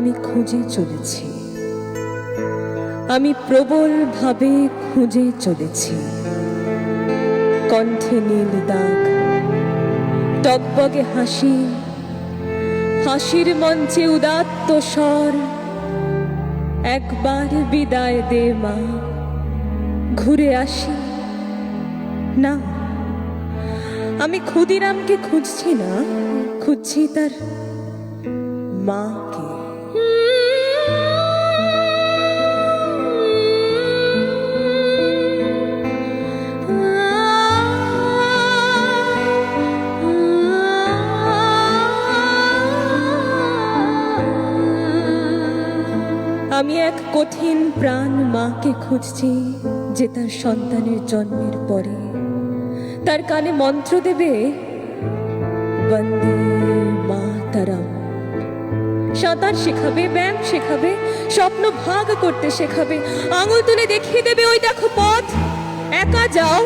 আমি খুঁজে চলেছি। আমি প্রবলভাবে খুঁজে চলেছি। কণ্ঠে নীল দাগ, টকবগে হাসি, হাসির মঞ্চে উদাত্ত স্বর। একবার বিদায় দে মা, ঘুরে আসি। না, আমি ক্ষুদিরামকে খুঁজছি না, খুঁজছি তার মাকে। আমি এক কঠিন প্রাণ মাকে খুঁজছি যে তার সন্তানের জন্মের পরে। তার কানে মন্ত্র দেবে মাতারাম। সাঁতার শেখাবে, ব্যায়াম শেখাবে, স্বপ্ন ভাগ করতে শেখাবে। আঙুল তুলে দেখিয়ে দেবে, ওই দেখো পথ। একা যাও,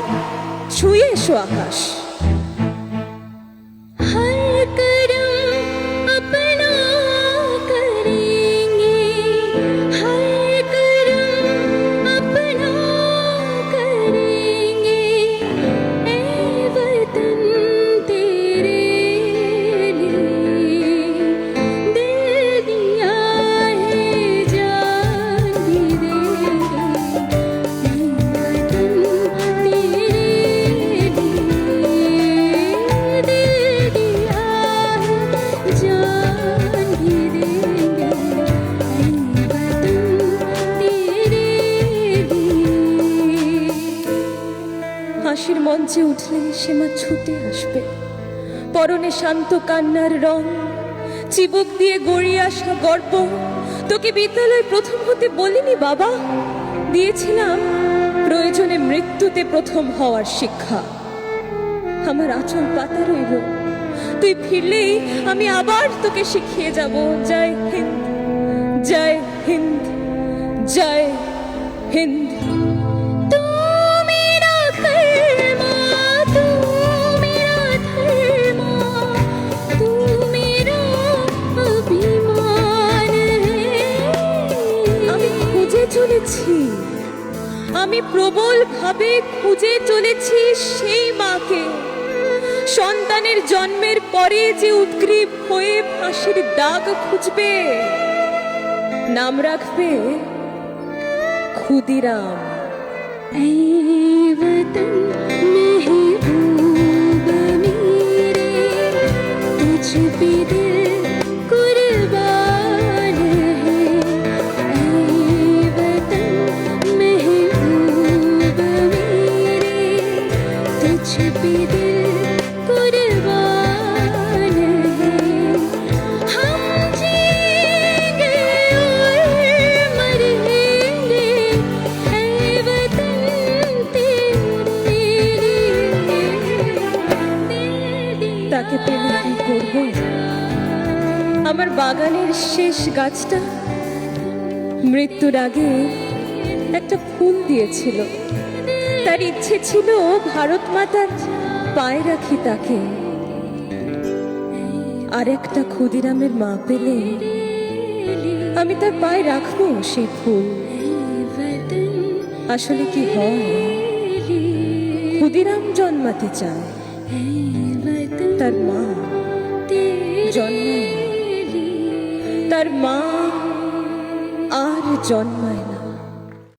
ছুঁয়ে এসো আকাশ। হাসির মঞ্চে উঠলে সে মা ছুটে আসবে। পরনে শান্ত কান্নার রং, চিবুক দিয়ে গড়িয়ে আসা গর্ব। তোকে বিদ্যালয়ে প্রথম হতে বলিনি বাবা? দিয়েছিলাম প্রয়োজনে মৃত্যুতে প্রথম হওয়ার শিক্ষা। আমার আঁচল পাতা রইল। তুই ফিরলেই আমি আবার তোকে শিখিয়ে যাব। জয় হিন্দ জয় হিন্দ জয় হিন্দ। আমি প্রবল ভাবে খুঁজে চলেছি সেই মাকে। সন্তানের জন্মের পরে যে উদ্গ্রীব হয়ে ফাঁসির দাগ খুঁজবে, নাম রাখবে ক্ষুদিরাম। ऐ तुझ पे दिल कुर्बान है हम जिएंगे और मरेंगे ऐ वतन तेरे लिए তাকে পেলে কি করব আমার বাগানের শেষ গাছটা মৃত্যুর আগে একটা ফুল দিয়েছিল তার ইচ্ছে ছিল ভারত মাতার পায়ে রাখি তাকে। আর একটা ক্ষুদিরামের মা পেলে, আমি তার পায়ে রাখব সে ফুল। আসলে কি হয়? ক্ষুদিরাম জন্মাতে চায়, তার মা জন্মায় তার মা আর জন্মায় না।